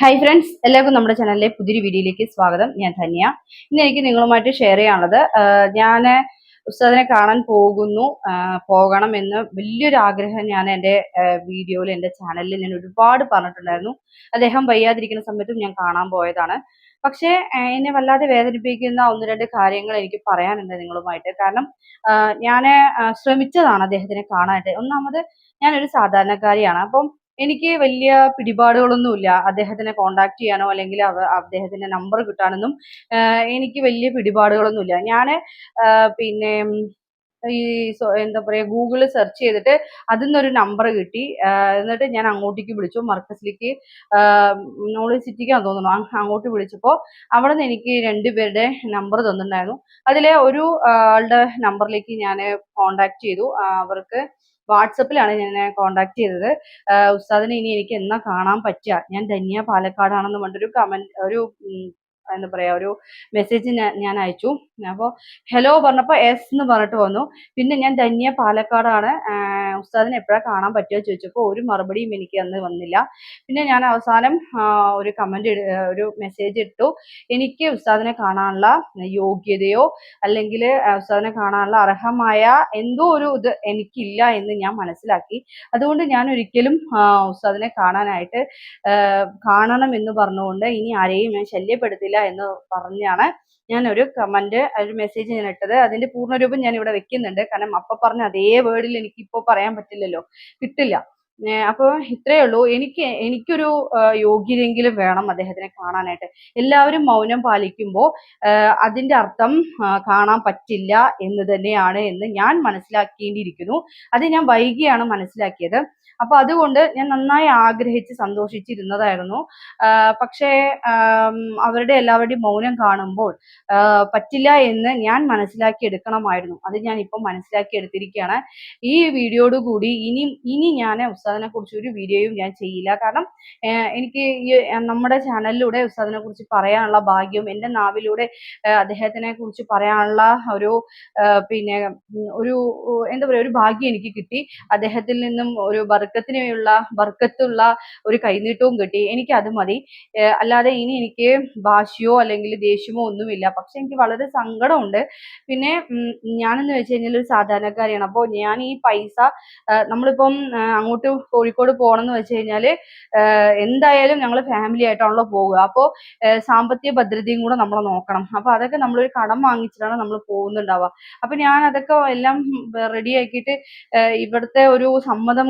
Hi friends എല്ലാവർക്കും നമ്മുടെ ചാനലിലെ പുതിയൊരു വീഡിയോയിലേക്ക് സ്വാഗതം. ഞാൻ ധന്യ. ഇന്ന് എനിക്ക് നിങ്ങളുമായിട്ട് ഷെയർ ചെയ്യാനുള്ളത് ഞാൻ ഉസ്താദിനെ കാണാൻ പോകുന്നു പോകണം എന്ന് വലിയൊരു ആഗ്രഹം ഞാൻ എന്റെ വീഡിയോയിൽ എന്റെ ചാനലിൽ ഞാൻ ഒരുപാട് പറഞ്ഞിട്ടുണ്ടായിരുന്നു. അദ്ദേഹം വയ്യാതിരിക്കുന്ന സമയത്തും ഞാൻ കാണാൻ പോയതാണ്. പക്ഷേ എന്നെ വല്ലാതെ വേദനിപ്പിക്കുന്ന ഒന്ന് രണ്ട് കാര്യങ്ങൾ എനിക്ക് പറയാനുണ്ട് നിങ്ങളുമായിട്ട്. കാരണം ഞാൻ ശ്രമിച്ചതാണ് അദ്ദേഹത്തിനെ കാണാനായിട്ട്. ഒന്നാമത് ഞാനൊരു സാധാരണക്കാരിയാണ്. അപ്പം എനിക്ക് വലിയ പിടിപാടുകളൊന്നുമില്ല. അദ്ദേഹത്തിനെ കോണ്ടാക്ട് ചെയ്യാനോ അല്ലെങ്കിൽ അദ്ദേഹത്തിന്റെ നമ്പർ കിട്ടാനൊന്നും എനിക്ക് വലിയ പിടിപാടുകളൊന്നുമില്ല. ഞാൻ പിന്നെ ഈ എന്താ പറയാ ഗൂഗിളിൽ സെർച്ച് ചെയ്തിട്ട് അതിൽ നിന്നൊരു നമ്പർ കിട്ടി എന്നിട്ട് ഞാൻ അങ്ങോട്ടേക്ക് വിളിച്ചു. മർക്കസിലേക്ക് നോളജ് സിറ്റിക്കാന്ന് തോന്നുന്നു. അങ്ങോട്ട് വിളിച്ചപ്പോൾ അവിടെ നിന്ന് എനിക്ക് രണ്ടുപേരുടെ നമ്പർ തന്നിട്ടുണ്ടായിരുന്നു. അതിലെ ഒരു ആളുടെ നമ്പറിലേക്ക് ഞാൻ കോണ്ടാക്ട് ചെയ്തു. അവർക്ക് വാട്സപ്പിലാണ് ഞാൻ കോണ്ടാക്ട് ചെയ്തത്. ഉസ്താദിനെ ഇനി എനിക്ക് എന്നാ കാണാൻ പറ്റുക? ഞാൻ ധന്യ പാലക്കാടാണെന്ന് പറഞ്ഞിട്ടൊരു കമന്റ് ഒരു എന്താ പറയാ ഒരു മെസ്സേജ് ഞാൻ അയച്ചു. അപ്പോൾ ഹലോ പറഞ്ഞപ്പോൾ എസ് എന്ന് പറഞ്ഞിട്ട് വന്നു. പിന്നെ ഞാൻ ധന്യ പാലക്കാടാണ്. ഉസ്താദിനെ എപ്പോഴാണ് കാണാൻ പറ്റുക ചോദിച്ചപ്പോൾ ഒരു മറുപടിയും എനിക്ക് അന്ന് വന്നില്ല. പിന്നെ ഞാൻ അവസാനം ഒരു കമന്റ് ഒരു മെസ്സേജ് ഇട്ടു. എനിക്ക് ഉസ്താദിനെ കാണാനുള്ള യോഗ്യതയോ അല്ലെങ്കിൽ ഉസ്താദിനെ കാണാനുള്ള അർഹമായ എന്തോ ഒരു ഇത് എനിക്കില്ല എന്ന് ഞാൻ മനസ്സിലാക്കി. അതുകൊണ്ട് ഞാൻ ഒരിക്കലും ഉസ്താദിനെ കാണാനായിട്ട് കാണണം എന്ന് പറഞ്ഞുകൊണ്ട് ഇനി ആരെയും ഞാൻ ശല്യപ്പെടുത്തില്ല. എന്ന് പറഞ്ഞാണ് ഞാൻ ഒരു കമന്റ് ഒരു മെസ്സേജ് ഞാൻ ഇട്ടത്. അതിന്റെ പൂർണരൂപം ഞാൻ ഇവിടെ വെക്കുന്നുണ്ട്. കാരണം അപ്പൊ പറഞ്ഞ അതേ വേർഡിൽ എനിക്ക് ഇപ്പോൾ പറയാൻ പറ്റില്ലല്ലോ. കിട്ടില്ല. അപ്പോൾ അപ്പൊ ഇത്രയേ ഉള്ളൂ. എനിക്ക് എനിക്കൊരു യോഗ്യതയെങ്കിലും വേണം അദ്ദേഹത്തിനെ കാണാനായിട്ട്. എല്ലാവരും മൗനം പാലിക്കുമ്പോൾ അതിന്റെ അർത്ഥം കാണാൻ പറ്റില്ല എന്ന് തന്നെയാണ് എന്ന് ഞാൻ മനസ്സിലാക്കേണ്ടിയിരിക്കുന്നു. അത് ഞാൻ വൈകിയാണ് മനസ്സിലാക്കിയത്. അപ്പൊ അതുകൊണ്ട് ഞാൻ നന്നായി ആഗ്രഹിച്ച് സന്തോഷിച്ചിരുന്നതായിരുന്നു. പക്ഷേ അവരുടെ എല്ലാവരുടെയും മൗനം കാണുമ്പോൾ പറ്റില്ല എന്ന് ഞാൻ മനസ്സിലാക്കി എടുക്കണമായിരുന്നു. അത് ഞാൻ ഇപ്പം മനസ്സിലാക്കി എടുത്തിരിക്കുകയാണ്. ഈ വീഡിയോടുകൂടി കൂടി ഇനി ഇനി ഞാൻ ഉസ്താദിനെ കുറിച്ച് ഒരു വീഡിയോയും ഞാൻ ചെയ്യില്ല. കാരണം എനിക്ക് ഈ നമ്മുടെ ചാനലിലൂടെ ഉസ്താദിനെ കുറിച്ച് പറയാനുള്ള ഭാഗ്യം എന്റെ നാവിലൂടെ അദ്ദേഹത്തിനെ കുറിച്ച് പറയാനുള്ള ഒരു പിന്നെ ഒരു എന്താ പറയുക ഒരു ഭാഗ്യം എനിക്ക് കിട്ടി. അദ്ദേഹത്തിൽ നിന്നും ഒരു ബർക്കത്തിനുള്ള ബർക്കത്തുള്ള ഒരു കൈനീട്ടവും കിട്ടി. എനിക്ക് അത് മതി. അല്ലാതെ ഇനി എനിക്ക് ഭാഷയോ അല്ലെങ്കിൽ ദേഷ്യമോ ഒന്നുമില്ല. പക്ഷെ എനിക്ക് വളരെ സങ്കടമുണ്ട്. പിന്നെ ഞാനെന്ന് വെച്ച് കഴിഞ്ഞാൽ ഒരു സാധാരണക്കാരിയാണ്. അപ്പോൾ ഞാൻ ഈ പൈസ നമ്മളിപ്പം അങ്ങോട്ട് കോഴിക്കോട് പോകണം എന്ന് വെച്ച് കഴിഞ്ഞാൽ എന്തായാലും ഞങ്ങൾ ഫാമിലി ആയിട്ടാണല്ലോ പോകുക അപ്പോൾ സാമ്പത്തിക ഭദ്രതയും കൂടെ നമ്മൾ നോക്കണം. അപ്പോൾ അതൊക്കെ നമ്മളൊരു കടം വാങ്ങിച്ചിട്ടാണ് നമ്മൾ പോകുന്നുണ്ടാവുക. അപ്പോൾ ഞാൻ അതൊക്കെ എല്ലാം റെഡിയാക്കിയിട്ട് ഇവിടുത്തെ ഒരു സമ്മതം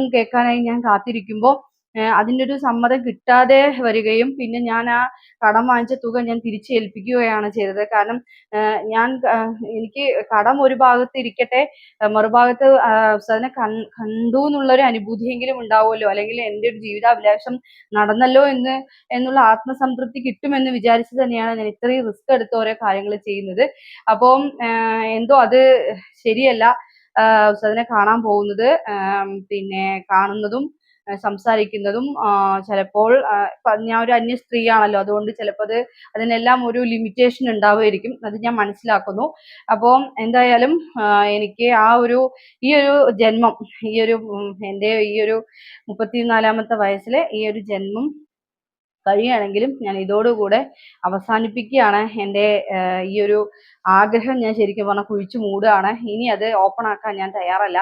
കേൾക്കാനായി ഞാൻ കാത്തിരിക്കുമ്പോൾ അതിന്റെ ഒരു സമ്മതം കിട്ടാതെ വരികയും പിന്നെ ഞാൻ ആ കടം വാങ്ങിച്ച തുക ഞാൻ തിരിച്ചേൽപ്പിക്കുകയാണ് ചെയ്തത്. കാരണം ഞാൻ എനിക്ക് കടം ഒരു ഭാഗത്ത് ഇരിക്കട്ടെ മറുഭാഗത്ത് ഉസ്താദിനെ കൺ കണ്ടു എന്നുള്ളൊരു അനുഭൂതിയെങ്കിലും ഉണ്ടാവുമല്ലോ? അല്ലെങ്കിൽ എന്റെ ഒരു ജീവിതാഭിലാഷം നടന്നല്ലോ എന്ന് എന്നുള്ള ആത്മസംതൃപ്തി കിട്ടുമെന്ന് വിചാരിച്ച് തന്നെയാണ് ഞാൻ ഇത്രയും റിസ്ക് എടുത്ത് ഓരോ കാര്യങ്ങൾ ചെയ്യുന്നത്. അപ്പം എന്തോ അത് ശരിയല്ല. ഉസ്താദിനെ കാണാൻ പോകുന്നത് പിന്നെ കാണുന്നതും സംസാരിക്കുന്നതും ചിലപ്പോൾ ഞാൻ ഒരു അന്യ സ്ത്രീയാണല്ലോ അതുകൊണ്ട് ചിലപ്പോൾ അത് അതിനെല്ലാം ഒരു ലിമിറ്റേഷൻ ഉണ്ടാവുമായിരിക്കും അത് ഞാൻ മനസ്സിലാക്കുന്നു. അപ്പോൾ എന്തായാലും എനിക്ക് ആ ഒരു ഈ ഒരു ജന്മം ഈ ഒരു എന്റെ ഈ ഒരു മുപ്പത്തിനാലാമത്തെ വയസ്സിലെ ഈ ഒരു ജന്മം കഴിയുകയാണെങ്കിലും ഞാൻ ഇതോടുകൂടെ അവസാനിപ്പിക്കുകയാണ്. എന്റെ ഈ ഒരു ആഗ്രഹം ഞാൻ ശരിക്കും പറഞ്ഞാൽ കുഴിച്ചു മൂടുകയാണ്. ഇനി അത് ഓപ്പൺ ആക്കാൻ ഞാൻ തയ്യാറല്ല.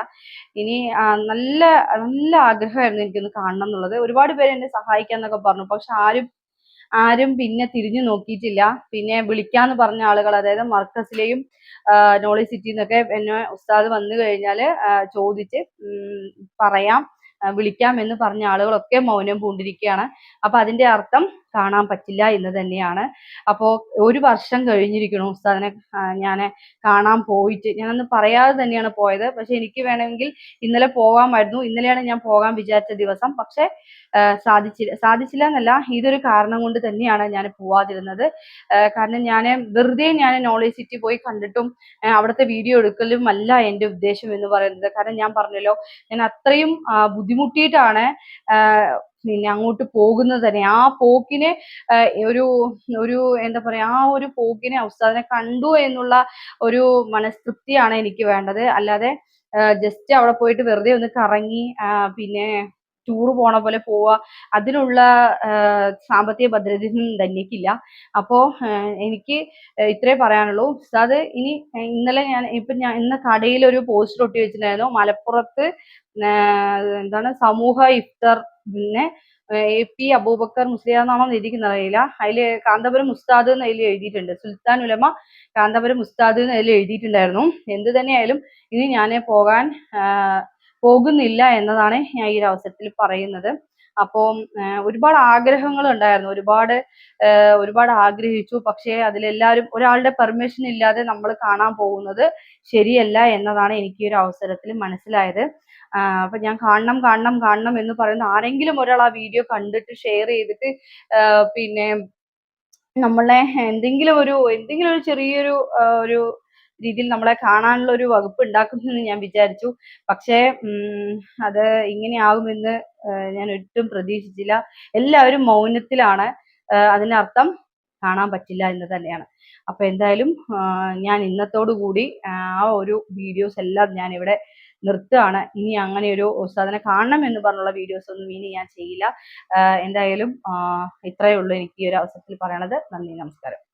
ഇനി നല്ല നല്ല ആഗ്രഹമായിരുന്നു എനിക്കൊന്ന് കാണണം എന്നുള്ളത്. ഒരുപാട് പേര് എന്നെ സഹായിക്കാന്നൊക്കെ പറഞ്ഞു. പക്ഷെ ആരും ആരും പിന്നെ തിരിഞ്ഞു നോക്കിയിട്ടില്ല. പിന്നെ വിളിക്കാന്ന് പറഞ്ഞ ആളുകൾ അതായത് മർക്കസിലെയും നോളജ് സിറ്റിന്നൊക്കെ എന്നെ ഉസ്താദ് വന്നു കഴിഞ്ഞാൽ ചോദിച്ച് പറയാം. വിളിക്കാം എന്ന് പറഞ്ഞ ആളുകളൊക്കെ മൗനം പൂണ്ടിരിക്കുകയാണ്. അപ്പൊ അതിന്റെ അർത്ഥം കാണാൻ പറ്റില്ല എന്ന് തന്നെയാണ്. അപ്പോൾ ഒരു വർഷം കഴിഞ്ഞിരിക്കണം ഉസ്താദിനെ ഞാൻ കാണാൻ പോയിട്ട്. ഞാനന്ന് പറയാതെ തന്നെയാണ് പോയത്. പക്ഷെ എനിക്ക് വേണമെങ്കിൽ ഇന്നലെ പോകാമായിരുന്നു ഇന്നലെയാണ് ഞാൻ പോകാൻ വിചാരിച്ച ദിവസം. പക്ഷെ സാധിച്ചില്ല. സാധിച്ചില്ല എന്നല്ല ഇതൊരു കാരണം കൊണ്ട് തന്നെയാണ് ഞാൻ പോവാതിരുന്നത്. കാരണം ഞാൻ വെറുതെ ഞാൻ നോളേജ് സിറ്റി പോയി കണ്ടിട്ടും അവിടുത്തെ വീഡിയോ എടുക്കലും അല്ല എന്റെ ഉദ്ദേശം എന്ന് പറയുന്നത്. കാരണം ഞാൻ പറഞ്ഞല്ലോ ഞാൻ അത്രയും ബുദ്ധിമുട്ടിയിട്ടാണ് പിന്നെ അങ്ങോട്ട് പോകുന്നത് തന്നെ. ആ പോക്കിനെ ഒരു ഒരു എന്താ പറയാ ആ ഒരു പോക്കിനെ ഉസ്താദിനെ കണ്ടു എന്നുള്ള ഒരു മനസ്തൃപ്തിയാണ് എനിക്ക് വേണ്ടത്. അല്ലാതെ ജസ്റ്റ് അവിടെ പോയിട്ട് വെറുതെ ഒന്ന് കറങ്ങി പിന്നെ ടൂർ പോണ പോലെ പോവുക അതിനുള്ള സാമ്പത്തിക ഭദ്രതയൊന്നും ധന്യക്കില്ല. അപ്പോൾ എനിക്ക് ഇത്രേ പറയാനുള്ളൂ. ഉസ്താദ് ഇനി ഇന്നലെ ഞാൻ ഇപ്പൊ ഞാൻ ഇന്ന് കടയിൽ ഒരു പോസ്റ്റർ ഒട്ടി വെച്ചിട്ടുണ്ടായിരുന്നു. മലപ്പുറത്ത് എന്താണ് സമൂഹ ഇഫ്താർ പിന്നെ എ പി അബൂബക്കർ മുസ്ലിയാർ എന്നാണോ എഴുതിയിരിക്കുന്നത് അറിയില്ല. അതിൽ കാന്തപുരം ഉസ്താദ് എന്ന് അതിൽ എഴുതിയിട്ടുണ്ട്. സുൽത്താൻ ഉലമ കാന്തപുരം മുസ്താദ് എന്ന് അതിൽ എഴുതിയിട്ടുണ്ടായിരുന്നു. എന്ത് തന്നെയായാലും ഇനി ഞാൻ പോകാൻ പോകുന്നില്ല എന്നതാണ് ഞാൻ ഈ ഒരു അവസരത്തിൽ പറയുന്നത്. അപ്പോൾ ഒരുപാട് ആഗ്രഹങ്ങൾ ഉണ്ടായിരുന്നു. ഒരുപാട് ഒരുപാട് ആഗ്രഹിച്ചു. പക്ഷേ അതിലെല്ലാവരും ഒരാളുടെ പെർമിഷൻ ഇല്ലാതെ നമ്മൾ കാണാൻ പോകുന്നത് ശരിയല്ല എന്നതാണ് എനിക്ക് ഒരു അവസരത്തിൽ മനസ്സിലായത്. അപ്പൊ ഞാൻ കാണണം കാണണം കാണണം എന്ന് പറയുന്ന ആരെങ്കിലും ഒരാൾ ആ വീഡിയോ കണ്ടിട്ട് ഷെയർ ചെയ്തിട്ട് പിന്നെ നമ്മളെ എന്തെങ്കിലും ഒരു എന്തെങ്കിലും ഒരു ചെറിയൊരു ഒരു രീതിയിൽ നമ്മളെ കാണാനുള്ള ഒരു വകുപ്പ് ഉണ്ടാക്കുമെന്ന് ഞാൻ വിചാരിച്ചു. പക്ഷേ അത് ഇങ്ങനെയാകുമെന്ന് ഞാൻ ഒട്ടും പ്രതീക്ഷിച്ചില്ല. എല്ലാവരും മൗനത്തിലാണ്. അതിനർത്ഥം കാണാൻ പറ്റില്ല എന്ന് തന്നെയാണ്. അപ്പൊ എന്തായാലും ഞാൻ കൂടി ആ ഒരു വീഡിയോസ് എല്ലാം ഞാൻ ഇവിടെ നിർത്തുകയാണ്. ഇനി അങ്ങനെ ഒരു ഉസ്താദിനെ കാണണം എന്ന് പറഞ്ഞുള്ള വീഡിയോസ് ഒന്നും ഇനി ഞാൻ ചെയ്യില്ല. എന്തായാലും ഇത്രയേ ഉള്ളൂ എനിക്ക് ഈ ഒരു അവസരത്തിൽ പറയണത്. നന്ദി നമസ്കാരം.